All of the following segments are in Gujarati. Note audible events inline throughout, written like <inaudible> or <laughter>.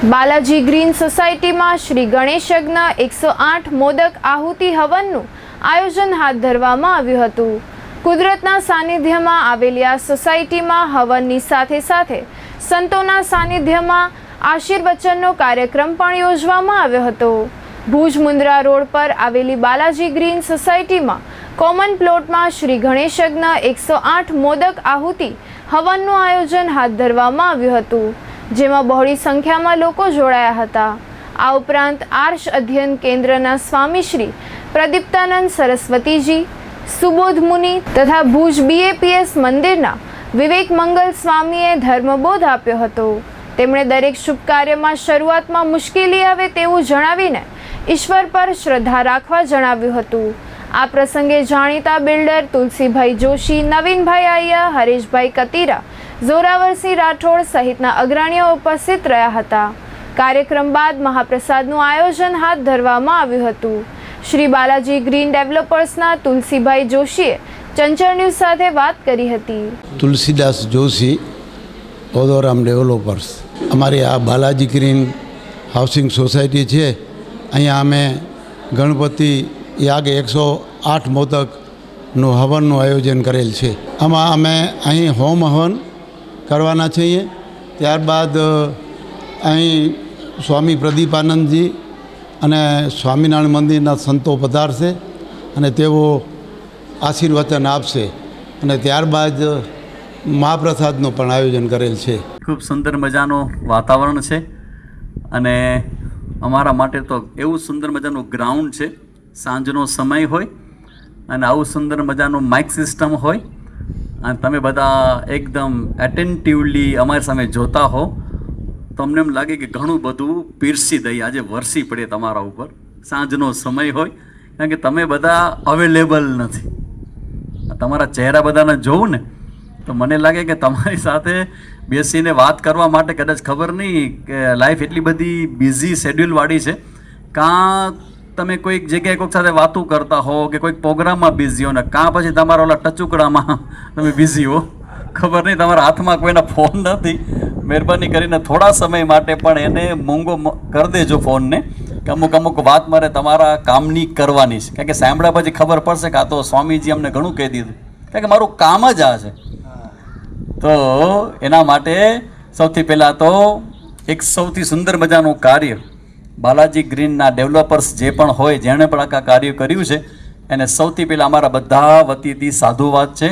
બાલાજી ગ્રીન સોસાયટીમાં શ્રી ગણેશ યજ્ઞ એકસો આઠ મોદક આહુતિ હવનનું આયોજન હાથ ધરવામાં આવ્યું હતું. કુદરતના સાનિધ્યમાં આવેલી આ સોસાયટીમાં હવનની સાથે સાથે સંતોના સાનિધ્યમાં આશીર્વચનનો કાર્યક્રમ પણ યોજવામાં આવ્યો હતો. ભુજ મુન્દ્રા રોડ પર આવેલી બાલાજી ગ્રીન સોસાયટીમાં કોમન પ્લોટમાં શ્રી ગણેશ યજ્ઞ એકસો આઠ મોદક આહુતિ હવનનું આયોજન હાથ ધરવામાં આવ્યું હતું. જેમાં બહોળી સંખ્યામાં લોકો જોડાયા હતા. આ ઉપરાંત આર્ષ અધ્યયન કેન્દ્રના સ્વામી શ્રી પ્રદીપ્તાનંદ સરસ્વતીજી, સુબોધ મુનિ તથા ભુજ બીએપીએસ મંદિરના વિવેક મંગલ સ્વામીએ ધર્મબોધ આપ્યો હતો. તેમણે દરેક શુભ કાર્યમાં શરૂઆતમાં મુશ્કેલી આવે તેવું જણાવીને ઈશ્વર પર શ્રદ્ધા રાખવા જણાવ્યું હતું. આ પ્રસંગે જાણીતા બિલ્ડર તુલસીભાઈ જોશી, નવીનભાઈ આયા હરેશભાઈ કતીરા જોરાવરસિંહ રાઠોડ સહિતના અગ્રણીઓ ઉપસ્થિત રહ્યા હતા. કાર્યક્રમ બાદ મહાપ્રસાદનું આયોજન હાથ ધરવામાં આવ્યું હતું. શ્રી બાલાજી ગ્રીન ડેવલપર્સના તુલસીભાઈ જોશીએ ચંચળ ન્યૂઝ સાથે વાત કરી હતી. તુલસીદાસ જોશી ઓદોરામ ડેવલપર્સ. અમારી આ બાલાજી ગ્રીન હાઉસિંગ સોસાયટી છે. અહીંયા અમે ગણપતિ યાગ એકસો આઠ મોદકનું હવનનું આયોજન કરેલ છે. આમાં અમે અહીં હોમ હવન કરવાના છીએ. ત્યારબાદ અહીં સ્વામી પ્રદીપાનંદજી અને સ્વામિનારાયણ મંદિરના સંતો પધારશે અને તેઓ આશીર્વચન આપશે. અને ત્યારબાદ મહાપ્રસાદનું પણ આયોજન કરેલ છે. ખૂબ સુંદર મજાનું વાતાવરણ છે અને અમારા માટે તો એવું સુંદર મજાનું ગ્રાઉન્ડ છે. સાંજનો સમય હોય અને આવું સુંદર મજાનું માઇક સિસ્ટમ હોય. અને તમે બધા એકદમ એટેન્ટિવલી અમારી સામે જોતા હો. તમને એમ લાગે કે ઘણું બધું પીરસી દઈએ. આજે વરસી પડે તમારા ઉપર. સાંજનો સમય હોય. કારણ કે તમે બધા અવેલેબલ નથી. તમારા ચહેરા બધાને જોઉં ને, તો મને લાગે કે તમારી સાથે બેસીને વાત કરવા માટે કદાચ ખબર નહીં કે લાઈફ એટલી બધી બિઝી શેડ્યુલવાળી છે. કાં તમે કોઈક જગ્યાએ કોઈક સાથે વાતું કરતા હો કે કોઈક પ્રોગ્રામમાં બિઝી હો ને કાં પછી તમારા ઓલા ટચુકડામાં તમે બિઝી હો? ખબર નહીં, તમારા હાથમાં કોઈના ફોન નથી. મહેરબાની કરીને થોડા સમય માટે પણ એને મોંઘો કરી દેજો ફોનને કે અમુક અમુક વાત મારે તમારા કામની કરવાની છે. કારણ કે સાંભળ્યા પછી ખબર પડશે કે આ તો સ્વામીજી અમને ઘણું કહી દીધું. કારણ કે મારું કામ જ આ છે. તો એના માટે સૌથી પહેલાં તો એક સૌથી સુંદર મજાનું કાર્ય બાલાજી ગ્રીનના ડેવલપર્સ જે પણ હોય, જેણે પણ આખા કાર્ય કર્યું છે, એને સૌથી પહેલાં અમારા બધા વતીથી સાધુવાદ છે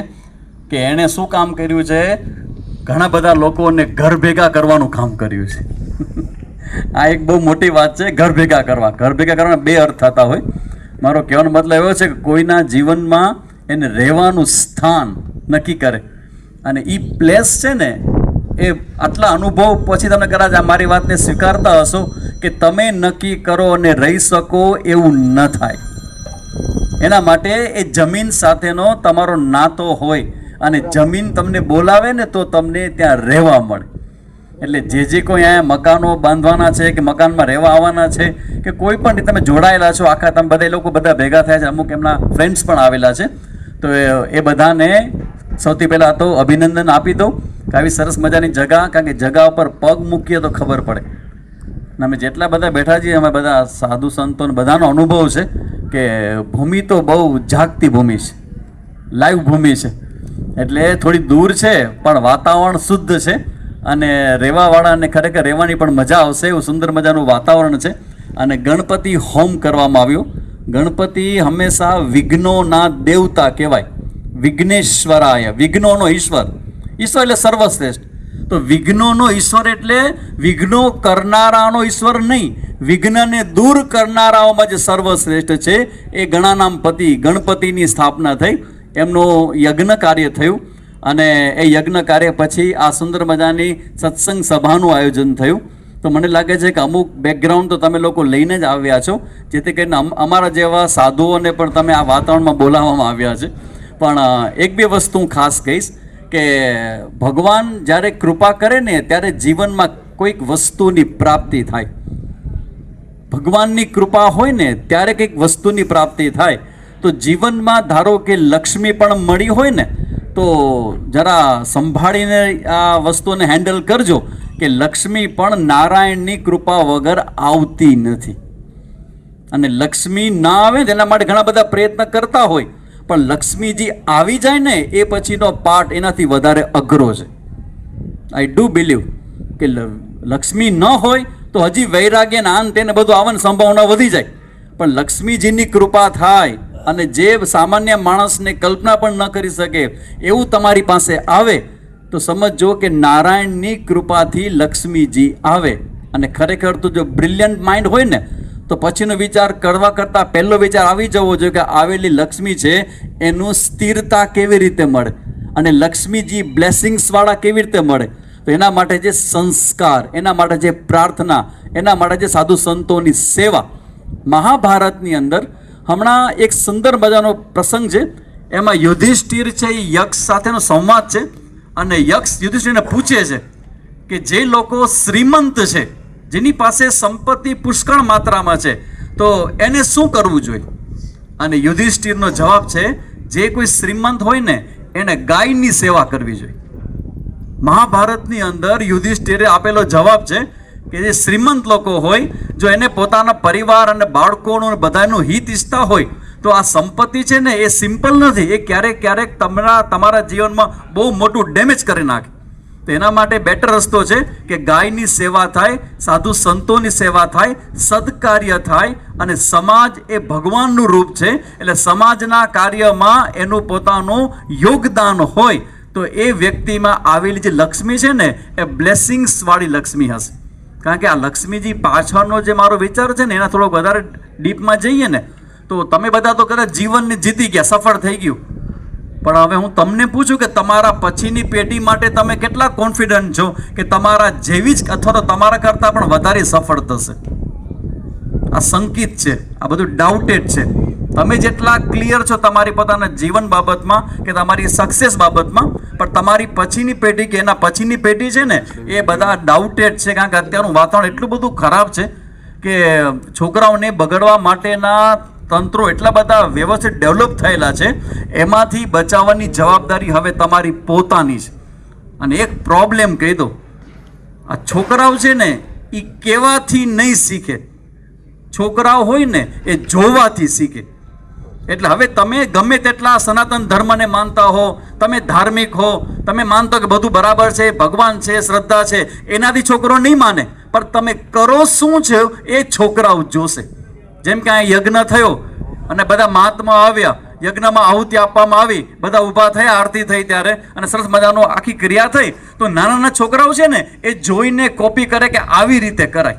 કે એણે શું કામ કર્યું છે? ઘણા બધા લોકોને ઘર ભેગા કરવાનું કામ કર્યું છે. <laughs> આ એક બહુ મોટી વાત છે, ઘર ભેગા કરવા. ઘર ભેગા કરવાના બે અર્થ થતા હોય. મારો કહેવાનો મતલબ એવો છે કે કોઈના જીવનમાં એને રહેવાનું સ્થાન નક્કી કરે. અને એ પ્લેસ છે ને, એ આટલા અનુભવ પછી તમે કદાચ આ મારી વાતને સ્વીકારતા હશો કે તમે નક્કી કરો અને રહી શકો એવું ન થાય. એના માટે એ જમીન સાથેનો તમારો નાતો હોય અને જમીન તમને બોલાવે ને તો તમને ત્યાં રહેવા મળે. એટલે જે જે કોઈ અહીંયા મકાનો બાંધવાના છે કે મકાનમાં રહેવા આવવાના છે કે કોઈ પણ તમે જોડાયેલા છો, આખા તમે બધા લોકો બધા ભેગા થયા છે, અમુક એમના ફ્રેન્ડ્સ પણ આવેલા છે, તો એ બધાને સૌથી પહેલાં તો અભિનંદન આપી દઉં કે આવી સરસ મજાની જગા, કારણ કે જગા ઉપર પગ મૂકીએ તો ખબર પડે. અને અમે જેટલા બધા બેઠા છીએ, અમે બધા સાધુ સંતો બધાનો અનુભવ છે કે ભૂમિ તો બહુ જાગતી ભૂમિ છે, લાઈવ ભૂમિ છે. એટલે થોડી દૂર છે, પણ વાતાવરણ શુદ્ધ છે અને રહેવાવાળાને ખરેખર રહેવાની પણ મજા આવશે, એવું સુંદર મજાનું વાતાવરણ છે. અને ગણપતિ હોમ કરવામાં આવ્યો. ગણપતિ હંમેશા વિઘ્નોના દેવતા કહેવાય. વિઘ્નેશ્વરાય, વિઘ્નોનો ઈશ્વર. ઈશ્વર એટલે સર્વશ્રેષ્ઠ. તો વિઘ્નોનો ઈશ્વર એટલે વિઘ્નો કરનારાનો ઈશ્વર નહીં. વિઘ્નને દૂર કરનારાઓમાં જે સર્વશ્રેષ્ઠ છે. એ ગણાનામ પતિ, ગણપતિની સ્થાપના થઈ. એમનું યજ્ઞ કાર્ય થયું અને એ યજ્ઞ કાર્ય પછી આ સુંદર મજાની સત્સંગ સભાનું આયોજન થયું. તો મને લાગે છે કે અમુક બેકગ્રાઉન્ડ તો તમે લોકો લઈને જ આવ્યા છો, જેથી કરીને અમારા જેવા સાધુઓને પણ તમે આ વાતાવરણમાં બોલાવવામાં આવ્યા છે. પણ એક બે વસ્તુ હું ખાસ કહીશ. કે ભગવાન જ્યારે કૃપા કરે ને ત્યારે જીવનમાં કોઈક વસ્તુની પ્રાપ્તિ થાય. ભગવાનની કૃપા હોય ને ત્યારે કંઈક વસ્તુની પ્રાપ્તિ થાય. તો જીવનમાં ધારો કે લક્ષ્મી પણ મળી હોય ને, તો જરા સંભાળીને આ વસ્તુને હેન્ડલ કરજો કે લક્ષ્મી પણ નારાયણની કૃપા વગર આવતી નથી. અને લક્ષ્મી ના આવે તેના માટે ઘણા બધા પ્રયત્ન કરતા હોય. પણ લક્ષ્મીજી આવી જાય ને, એ પછીનો પાર્ટ એનાથી વધારે અઘરો છે. આઈ ડુ બિલીવ કે લક્ષ્મી ન હોય તો હજી વૈરાગ્ય ને આન તેને બધું આવવાની સંભાવના વધી જાય. પણ લક્ષ્મીજીની કૃપા થાય અને જે સામાન્ય માણસને કલ્પના પણ ન કરી શકે એવું તમારી પાસે આવે, તો સમજો કે નારાયણની કૃપાથી લક્ષ્મીજી આવે. અને ખરેખર તો જો બ્રિલિયન્ટ માઇન્ડ હોય ને તો પછીનો વિચાર કરવા કરતાં પહેલો વિચાર આવી જવો જોઈએ કે આવેલી લક્ષ્મી છે, એનું સ્થિરતા કેવી રીતે મળે? અને લક્ષ્મીજી બ્લેસિંગ્સવાળા કેવી રીતે મળે? તો એના માટે જે સંસ્કાર, એના માટે જે પ્રાર્થના, એના માટે જે સાધુ સંતોની સેવા મહાભારતની અંદર હમણાં એક સુંદર મજાનો પ્રસંગ છે. એમાં યુધિષ્ઠિર છે, એ યક્ષ સાથેનો સંવાદ છે અને યક્ષ યુધિષ્ઠિરને પૂછે છે કે જે લોકો શ્રીમંત છે જેની પાસે સંપત્તિ પુષ્કળ માત્રામાં છે. તો એને શું કરવું જોઈએ? અને યુધિષ્ઠિરનો જવાબ છે, જે કોઈ શ્રીમંત હોય ને, એને ગાયની સેવા કરવી જોઈએ. મહાભારતની અંદર યુધિષ્ઠિરે આપેલો જવાબ છે કે જે શ્રીમંત લોકો હોય, જો એને પોતાના પરિવાર અને બાળકોનું બધાનું હિત ઈચ્છતા હોય, તો આ સંપત્તિ છે ને એ સિમ્પલ નથી. એ ક્યારેક ક્યારેક તમારા તમારા જીવનમાં બહુ મોટું ડેમેજ કરી નાખે. તો એના માટે બેટર રસ્તો છે કે ગાયની સેવા થાય, સાધુ સંતોની સેવા થાય, સદકાર્ય થાય અને સમાજ એ ભગવાનનું રૂપ છે. એટલે સમાજના કાર્યમાં એનું પોતાનું યોગદાન હોય તો એ વ્યક્તિમાં આવેલી જે લક્ષ્મી છે ને, એ બ્લેસિંગ્સવાળી લક્ષ્મી હશે. કારણ કે આ લક્ષ્મીજી પાછળનો જે મારો વિચાર છે ને, એના થોડોક વધારે ડીપમાં જઈએ ને, તો તમે બધા તો કદાચ જીવનને જીતી ગયા, સફળ થઈ ગયું. પણ હવે હું તમને પૂછું કે તમારા પછીની પેઢી માટે તમે કેટલા કોન્ફિડન્ટ છો કે તમારા જેવી જ અથવા તો તમારા કરતાં પણ વધારે સફળ થશે? આ સંકિત છે, આ બધું ડાઉટેડ છે. તમે જેટલા ક્લિયર છો તમારી પોતાના જીવન બાબતમાં કે તમારી સક્સેસ બાબતમાં, પણ તમારી પછીની પેઢી કે એના પછીની પેઢી છે ને, એ બધા ડાઉટેડ છે. કારણ કે અત્યારનું વાતાવરણ એટલું બધું ખરાબ છે કે છોકરાઓને બગડવા માટેના તંત્રો એટલા બધા વ્યવસ્થિત ડેવલપ થયેલા છે, એમાંથી બચાવવાની જવાબદારી હવે તમારી પોતાની છે. અને એક પ્રોબ્લેમ કહી દો આ છોકરાઓ છે ને એ કહેવાથી નહીં શીખે. છોકરાઓ હોય ને, એ જોવાથી શીખે. એટલે હવે તમે ગમે તેટલા સનાતન ધર્મને માનતા હો, તમે ધાર્મિક હો, તમે માનતા કે બધું બરાબર છે, ભગવાન છે, શ્રદ્ધા છે, એનાથી છોકરો નહીં માને. પણ તમે કરો શું છે, એ છોકરાઓ જોશે. જેમ કે આ યજ્ઞ થયો અને બધા મહાત્મા આવ્યા. યજ્ઞમાં આહુતિ આપવામાં આવી. બધા ઊભા થયા, આરતી થઈ ત્યારે અને સરસ મજાનો આખી ક્રિયા થઈ. તો નાના નાના છોકરાઓ છે ને, એ જોઈને કોપી કરે કે આવી રીતે કરાય.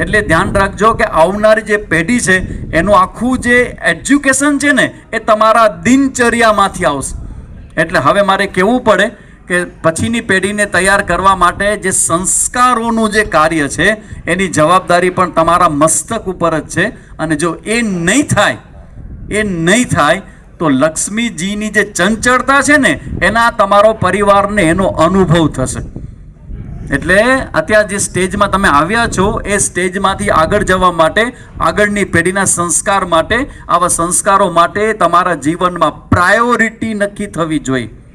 એટલે ધ્યાન રાખજો કે આવનારી જે પેઢી છે, એનું આખું જે એજ્યુકેશન છે ને, એ તમારા દિનચર્યામાંથી આવશે. એટલે હવે મારે કહેવું પડે કે પછીની પેઢીને તૈયાર કરવા માટે જે સંસ્કારોનું જે કાર્ય છે, એની જવાબદારી પણ તમારા મસ્તક ઉપર જ છે. અને જો એ નહીં થાય, એ નહીં થાય, તો લક્ષ્મીજીની જે ચંચળતા છે ને, એના તમારો પરિવારને એનો અનુભવ થશે. એટલે અત્યારે જે સ્ટેજમાં તમે આવ્યા છો, એ સ્ટેજમાંથી આગળ જવા માટે, આગળની પેઢીના સંસ્કાર માટે, આવા સંસ્કારો માટે તમારા જીવનમાં પ્રાયોરિટી નક્કી થવી જોઈએ.